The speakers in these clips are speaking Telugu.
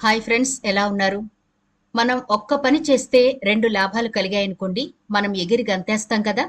హాయ్ ఫ్రెండ్స్ ఎలా ఉన్నారు? మనం ఒక్క పని చేస్తే రెండు లాభాలు కలిగాయనుకోండి మనం ఎగిరి గంతేస్తాం కదా?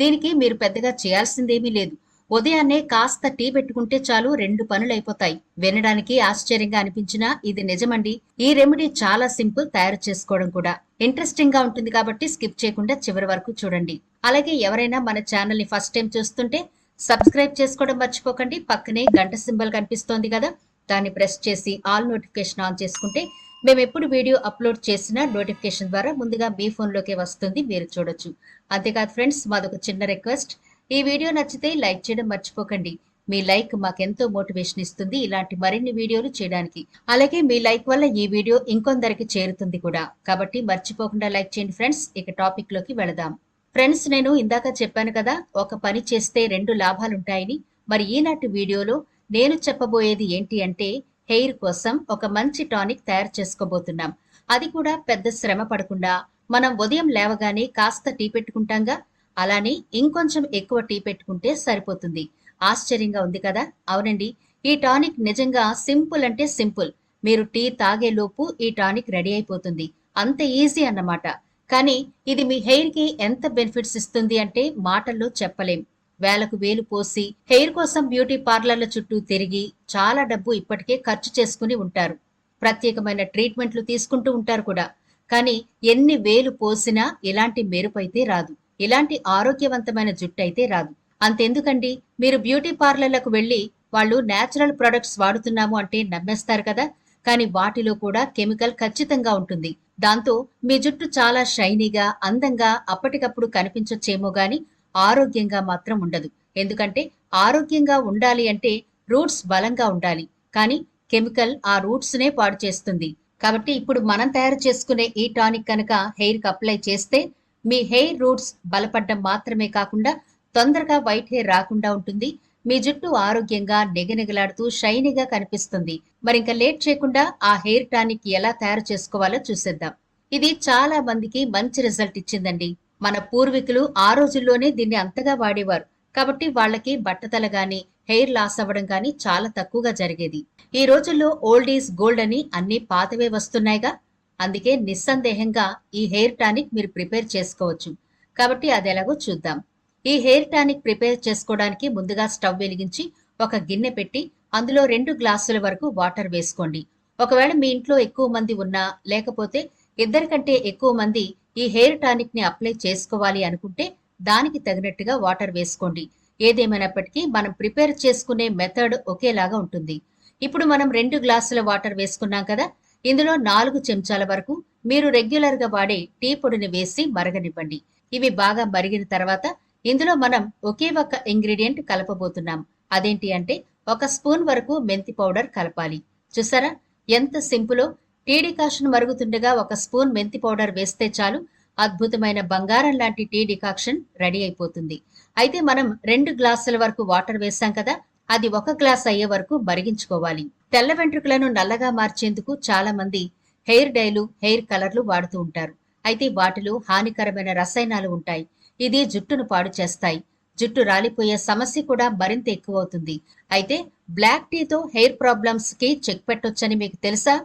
దీనికి మీరు పెద్దగా చేయాల్సిందేమీ లేదు. ఉదయాన్నే కాస్త టీ పెట్టుకుంటే చాలు రెండు పనులు అయిపోతాయి వినడానికి ఆశ్చర్యంగా అనిపించినా ఇది నిజమండి. ఈ రెమెడీ చాలా సింపుల్ తయారు చేసుకోవడం కూడా. ఇంట్రెస్టింగ్గా ఉంటుంది కాబట్టి స్కిప్ చేయకుండా చివరి వరకు చూడండి. అలాగే ఎవరైనా మన ఛానల్ని ఫస్ట్ టైం చూస్తుంటే సబ్స్క్రైబ్ చేసుకోవడం మర్చిపోకండి. పక్కనే గంట సింబల్ కనిపిస్తోంది కదా? దాన్ని ప్రెస్ చేసి ఆల్ నోటిఫికేషన్ ఆన్ చేసుకుంటే మేము ఎప్పుడు వీడియో అప్లోడ్ చేసినా నోటిఫికేషన్ ద్వారా ముందుగా మీ ఫోన్లోకే వస్తుంది మీరు చూడొచ్చు. అంతేకాదు ఫ్రెండ్స్ మాదొక చిన్న రిక్వెస్ట్. ఈ వీడియో నచ్చితే లైక్ చేయడం మర్చిపోకండి. మీ లైక్ మాకెంతో మోటివేషన్ ఇస్తుంది ఇలాంటి మరిన్ని వీడియోలు చేయడానికి. అలాగే మీ లైక్ వల్ల ఈ వీడియో ఇంకొందరికి చేరుతుంది కూడా. కాబట్టి మర్చిపోకుండా లైక్ చేయండి ఫ్రెండ్స్. ఇక టాపిక్లోకి వెళదాం. ఫ్రెండ్స్ నేను ఇందాక చెప్పాను కదా ఒక పని చేస్తే రెండు లాభాలుంటాయని. మరి ఈనాటి వీడియోలో నేను చెప్పబోయేది ఏంటి అంటే హెయిర్ కోసం ఒక మంచి టానిక్ తయారు చేసుకోబోతున్నాం. అది కూడా పెద్ద శ్రమ పడకుండా మనం ఉదయం లేవగానే కాస్త టీ పెట్టుకుంటాంగా? అలానే ఇంకొంచెం ఎక్కువ టీ పెట్టుకుంటే సరిపోతుంది. ఆశ్చర్యంగా ఉంది కదా? అవునండి. ఈ టానిక్ నిజంగా సింపుల్ అంటే సింపుల్. మీరు టీ తాగే లోపు ఈ టానిక్ రెడీ అయిపోతుంది. అంత ఈజీ అన్నమాట. కానీ ఇది మీ హెయిర్కి ఎంత బెనిఫిట్స్ ఇస్తుంది అంటే మాటల్లో చెప్పలేం. వేలకు వేలు పోసి హెయిర్ కోసం బ్యూటీ పార్లర్ల చుట్టూ తిరిగి చాలా డబ్బు ఇప్పటికే ఖర్చు చేసుకుని ఉంటారు. ప్రత్యేకమైన ట్రీట్మెంట్లు తీసుకుంటూ ఉంటారు కూడా. కానీ ఎన్ని వేలు పోసినా ఇలాంటి మెరుపు అయితే రాదు. ఇలాంటి ఆరోగ్యవంతమైన జుట్టు అయితే రాదు. అంతెందుకండి? మీరు బ్యూటీ పార్లర్లకు వెళ్ళి వాళ్ళు నేచురల్ ప్రొడక్ట్స్ వాడుతున్నాము అంటే నమ్మేస్తారు కదా? కానీ వాటిలో కూడా కెమికల్ ఖచ్చితంగా ఉంటుంది. దాంతో మీ జుట్టు చాలా షైనీగా అందంగా అప్పటికప్పుడు కనిపించొచ్చేమో గాని ఆరోగ్యంగా మాత్రం ఉండదు. ఎందుకంటే ఆరోగ్యంగా ఉండాలి అంటే రూట్స్ బలంగా ఉండాలి. కానీ కెమికల్ ఆ రూట్స్ నే పాడు చేస్తుంది. కాబట్టి ఇప్పుడు మనం తయారు చేసుకునే ఈ టానిక్ కనుక హెయిర్కి అప్లై చేస్తే మీ హెయిర్ రూట్స్ బలపడ్డం మాత్రమే కాకుండా తొందరగా వైట్ హెయిర్ రాకుండా ఉంటుంది. మీ జుట్టు ఆరోగ్యంగా నెగనెగలాడుతూ షైనీగా కనిపిస్తుంది. మరి ఇంకా లేట్ చేయకుండా ఆ హెయిర్ టానిక్ ఎలా తయారు చేసుకోవాలో చూసేద్దాం. ఇది చాలా మందికి మంచి రిజల్ట్ ఇచ్చిందండి. మన పూర్వీకులు ఆ రోజుల్లోనే దీన్ని అంతగా వాడేవారు. కాబట్టి వాళ్ళకి బట్టతల గాని హెయిర్ లాస్ అవ్వడం గాని చాలా తక్కువగా జరిగేది. ఈ రోజుల్లో ఓల్డ్ ఈజ్ గోల్డ్ అని అన్ని పాతవే వస్తున్నాయిగా. అందుకే నిస్సందేహంగా ఈ హెయిర్ టానిక్ మీరు ప్రిపేర్ చేసుకోవచ్చు. కాబట్టి అది ఎలాగో చూద్దాం. ఈ హెయిర్ టానిక్ ప్రిపేర్ చేసుకోవడానికి ముందుగా స్టవ్ వెలిగించి ఒక గిన్నె పెట్టి అందులో రెండు గ్లాసుల వరకు వాటర్ వేసుకోండి. ఒకవేళ మీ ఇంట్లో ఎక్కువ మంది ఉన్నా లేకపోతే ఇద్దరికంటే ఎక్కువ మంది ఈ హెయిర్ టానిక్ని అప్లై చేసుకోవాలి అనుకుంటే దానికి తగినట్టుగా వాటర్ వేసుకోండి. ఏదేమైనప్పటికీ మనం ప్రిపేర్ చేసుకునే మెథడ్ ఒకేలాగా ఉంటుంది. ఇప్పుడు మనం రెండు గ్లాసుల వాటర్ వేసుకున్నాం కదా ఇందులో నాలుగు చెంచాల వరకు మీరు రెగ్యులర్గా వాడే టీ పొడిని వేసి మరగనివ్వండి. ఇవి బాగా మరిగిన తర్వాత ఇందులో మనం ఒకే ఒక ఇంగ్రీడియంట్ కలపబోతున్నాం. అదేంటి అంటే ఒక స్పూన్ వరకు మెంతి పౌడర్ కలపాలి. చూసారా? ఎంత సింపులో టీ డికాషన్ మరుగుతుండగా ఒక స్పూన్ మెంతి పౌడర్ వేస్తే చాలు. అద్భుతమైన బంగారం లాంటి టీ డికాక్షన్ రెడీ అయిపోతుంది. అయితే మనం రెండు గ్లాసుల వరకు వాటర్ వేసాం కదా అది ఒక గ్లాస్ అయ్యే వరకు మరిగించుకోవాలి. తెల్ల వెంట్రుకలను నల్లగా మార్చేందుకు చాలా మంది హెయిర్ డైలు హెయిర్ కలర్లు వాడుతూ ఉంటారు. అయితే వాటిలో హానికరమైన రసాయనాలు ఉంటాయి. ఇది జుట్టును పాడు చేస్తాయి. జుట్టు రాలిపోయే సమస్య కూడా మరింత ఎక్కువ అవుతుంది. అయితే బ్లాక్ టీతో హెయిర్ ప్రాబ్లమ్స్కి చెక్ పెట్టొచ్చని మీకు తెలుసా?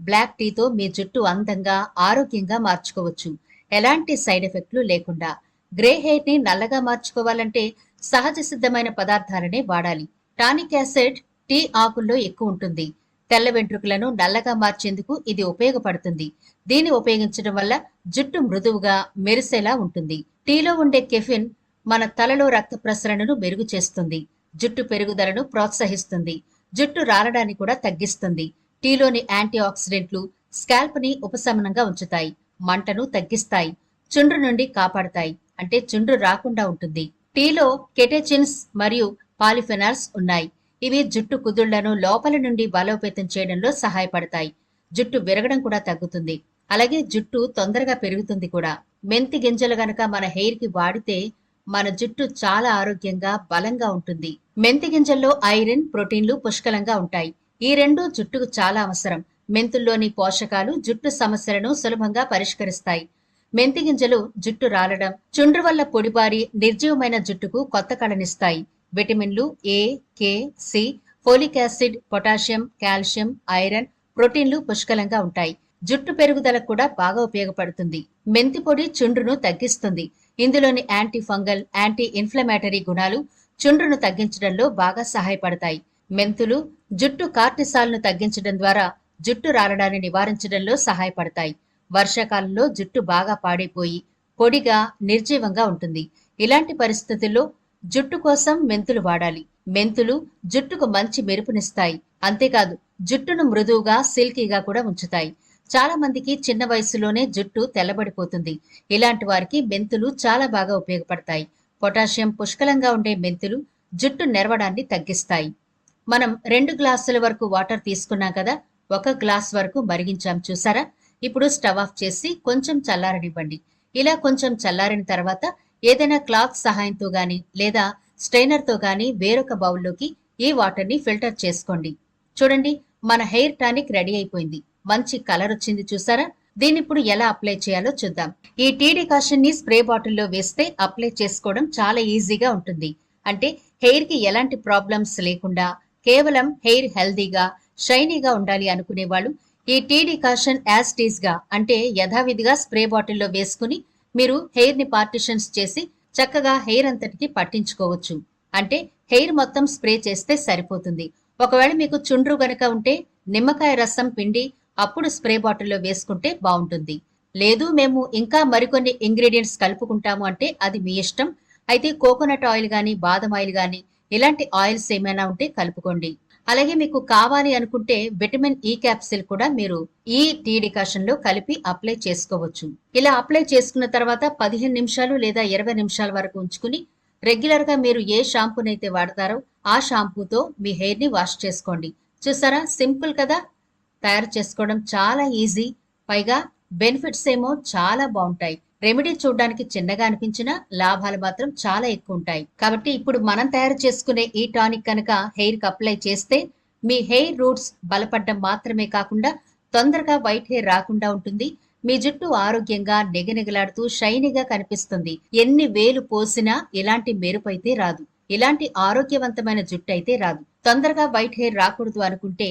బ్లాక్ టీతో మీ జుట్టు అందంగా ఆరోగ్యంగా మార్చుకోవచ్చు. ఎలాంటి సైడ్ ఎఫెక్ట్లు లేకుండా. గ్రే హెయిర్ని నల్లగా మార్చుకోవాలంటే సహజ సిద్ధమైన పదార్థాలనే వాడాలి. టానిక్ యాసిడ్ టీ ఆకుల్లో ఎక్కువ ఉంటుంది. తెల్ల వెంట్రుకలను నల్లగా మార్చేందుకు ఇది ఉపయోగపడుతుంది. దీన్ని ఉపయోగించడం వల్ల జుట్టు మృదువుగా మెరిసేలా ఉంటుంది. టీలో ఉండే కెఫిన్ మన తలలో రక్త ప్రసరణను మెరుగు చేస్తుంది. జుట్టు పెరుగుదలను ప్రోత్సహిస్తుంది. జుట్టు రాలడాన్ని కూడా తగ్గిస్తుంది. టీలోని యాంటీ ఆక్సిడెంట్లు స్కాల్ప్ని ఉపశమనంగా ఉంచుతాయి మంటను తగ్గిస్తాయి చుండ్రు నుండి కాపాడతాయి అంటే చుండ్రు రాకుండా ఉంటుంది. టీలో కెటెచిన్స్ మరియు పాలిఫెనాల్స్ ఉన్నాయి. ఇవి జుట్టు కుదుళ్ళను లోపల నుండి బలోపేతం చేయడంలో సహాయపడతాయి. జుట్టు విరగడం కూడా తగ్గుతుంది. అలాగే జుట్టు తొందరగా పెరుగుతుంది కూడా. మెంతి గింజలు గనక మన హెయిర్కి వాడితే మన జుట్టు చాలా ఆరోగ్యంగా బలంగా ఉంటుంది. మెంతి గింజల్లో ఐరన్ ప్రోటీన్లు పుష్కలంగా ఉంటాయి. ఈ రెండు జుట్టుకు చాలా అవసరం. మెంతుల్లోని పోషకాలు జుట్టు సమస్యలను సులభంగా పరిష్కరిస్తాయి. మెంతి గింజలు జుట్టు రాలడం చుండ్రు వల్ల పొడిబారి నిర్జీవమైన జుట్టుకు కొత్త కళనిస్తాయి. విటమిన్లు A K C folic acid potassium calcium iron ప్రోటీన్లు పుష్కలంగా ఉంటాయి. జుట్టు పెరుగుదలకు కూడా బాగా ఉపయోగపడుతుంది. మెంతి పొడి చుండ్రును తగ్గిస్తుంది. ఇందులోని యాంటీ ఫంగల్ యాంటీ ఇన్ఫ్లమేటరీ గుణాలు చుండ్రును తగ్గించడంలో బాగా సహాయపడతాయి. మెంతులు జుట్టు కార్టిసాల్ను తగ్గించడం ద్వారా జుట్టు రాలడాన్ని నివారించడంలో సహాయపడతాయి. వర్షాకాలంలో జుట్టు బాగా పాడైపోయి పొడిగా నిర్జీవంగా ఉంటుంది. ఇలాంటి పరిస్థితుల్లో జుట్టు కోసం మెంతులు వాడాలి. మెంతులు జుట్టుకు మంచి మెరుపునిస్తాయి. అంతేకాదు జుట్టును మృదువుగా సిల్కీగా కూడా ఉంచుతాయి. చాలా మందికి చిన్న వయసులోనే జుట్టు తెల్లబడిపోతుంది. ఇలాంటి వారికి మెంతులు చాలా బాగా ఉపయోగపడతాయి. పొటాషియం పుష్కలంగా ఉండే మెంతులు జుట్టు నెరవడాన్ని తగ్గిస్తాయి. మనం రెండు గ్లాసుల వరకు వాటర్ తీసుకున్నాం కదా ఒక గ్లాస్ వరకు మరిగించాం చూసారా? ఇప్పుడు స్టవ్ ఆఫ్ చేసి కొంచెం చల్లారనివ్వండి. ఇలా కొంచెం చల్లారిన తర్వాత ఏదైనా క్లాత్ సహాయంతో గాని లేదా స్ట్రైనర్తో గాని వేరొక బౌల్లోకి ఈ వాటర్ని ఫిల్టర్ చేసుకోండి. చూడండి మన హెయిర్ టానిక్ రెడీ అయిపోయింది. మంచి కలర్ వచ్చింది చూసారా? దీన్ని ఇప్పుడు ఎలా అప్లై చేయాలో చూద్దాం. ఈ టీ డికాషన్ని స్ప్రే బాటిల్లో వేస్తే అప్లై చేసుకోవడం చాలా ఈజీగా ఉంటుంది. అంటే హెయిర్కి ఎలాంటి ప్రాబ్లమ్స్ లేకుండా కేవలం హెయిర్ హెల్దీగా షైనీగా ఉండాలి అనుకునే వాళ్ళు ఈ టీ డికాషన్ యాజ్గా అంటే యథావిధిగా స్ప్రే బాటిల్లో వేసుకుని మీరు హెయిర్ని పార్టిషన్స్ చేసి చక్కగా హెయిర్ అంతటికి పట్టించుకోవచ్చు. అంటే హెయిర్ మొత్తం స్ప్రే చేస్తే సరిపోతుంది. ఒకవేళ మీకు చుండ్రు గనక ఉంటే నిమ్మకాయ రసం పిండి అప్పుడు స్ప్రే బాటిల్లో వేసుకుంటే బాగుంటుంది. లేదు మేము ఇంకా మరికొన్ని ఇంగ్రీడియంట్స్ కలుపుకుంటాము అంటే అది మీ ఇష్టం. అయితే కోకోనట్ ఆయిల్ గాని బాదం ఆయిల్ కానీ ఇలాంటి ఆయిల్స్ ఏమైనా ఉంటే కలుపుకోండి. అలాగే మీకు కావాలి అనుకుంటే విటమిన్ ఈ క్యాప్సిల్ కూడా మీరు ఈ టీ డికాషన్లో కలిపి అప్లై చేసుకోవచ్చు. ఇలా అప్లై చేసుకున్న తర్వాత పదిహేను నిమిషాలు లేదా ఇరవై నిమిషాల వరకు ఉంచుకుని రెగ్యులర్గా మీరు ఏ షాంపూనైతే వాడతారో ఆ షాంపూతో మీ హెయిర్ని వాష్ చేసుకోండి. చూసారా? సింపుల్ కదా? తయారు చేసుకోవడం చాలా ఈజీ. పైగా బెనిఫిట్స్ ఏమో చాలా బాగుంటాయి. రెమెడీ చూడడానికి చిన్నగా అనిపించినా లాభాలు మాత్రం చాలా ఎక్కువ ఉంటాయి కాబట్టి ఇప్పుడు మనం తయారు చేసుకునే ఈ టానిక్ కనుక హెయిర్కి అప్లై చేస్తే మీ హెయిర్ రూట్స్ బలపడడం మాత్రమే కాకుండా తొందరగా వైట్ హెయిర్ రాకుండా ఉంటుంది. మీ జుట్టు ఆరోగ్యంగా నెగనెగలాడుతూ షైనీగా కనిపిస్తుంది. ఎన్ని వేలు పోసినా ఇలాంటి మెరుపు అయితే రాదు. ఇలాంటి ఆరోగ్యవంతమైన జుట్టు అయితే రాదు. తొందరగా వైట్ హెయిర్ రాకూడదు అనుకుంటే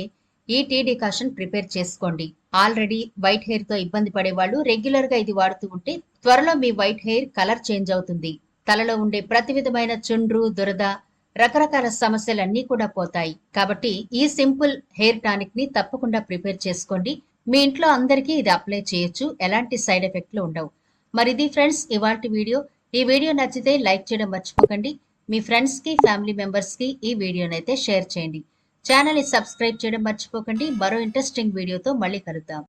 ఈ టీ డికాషన్ ప్రిపేర్ చేసుకోండి. ఆల్రెడీ వైట్ హెయిర్తో ఇబ్బంది పడే వాళ్ళు రెగ్యులర్గా ఇది వాడుతూ ఉంటే త్వరలో మీ వైట్ హెయిర్ కలర్ చేంజ్ అవుతుంది. తలలో ఉండే ప్రతి విధమైన చుండ్రు దురద రకరకాల సమస్యలన్నీ కూడా పోతాయి. కాబట్టి ఈ సింపుల్ హెయిర్ టానిక్ని తప్పకుండా ప్రిపేర్ చేసుకోండి. మీ ఇంట్లో అందరికీ ఇది అప్లై చేయొచ్చు. ఎలాంటి సైడ్ ఎఫెక్ట్లు ఉండవు. మరి ఇది ఫ్రెండ్స్ ఇవాళ వీడియో. ఈ వీడియో నచ్చితే లైక్ చేయడం మర్చిపోకండి. మీ ఫ్రెండ్స్కి ఫ్యామిలీ మెంబర్స్కి ఈ వీడియోనైతే షేర్ చేయండి. ఛానల్ని సబ్స్క్రైబ్ చేయడం మర్చిపోకండి. మరో ఇంట్రెస్టింగ్ వీడియోతో మళ్ళీ కలుద్దాం.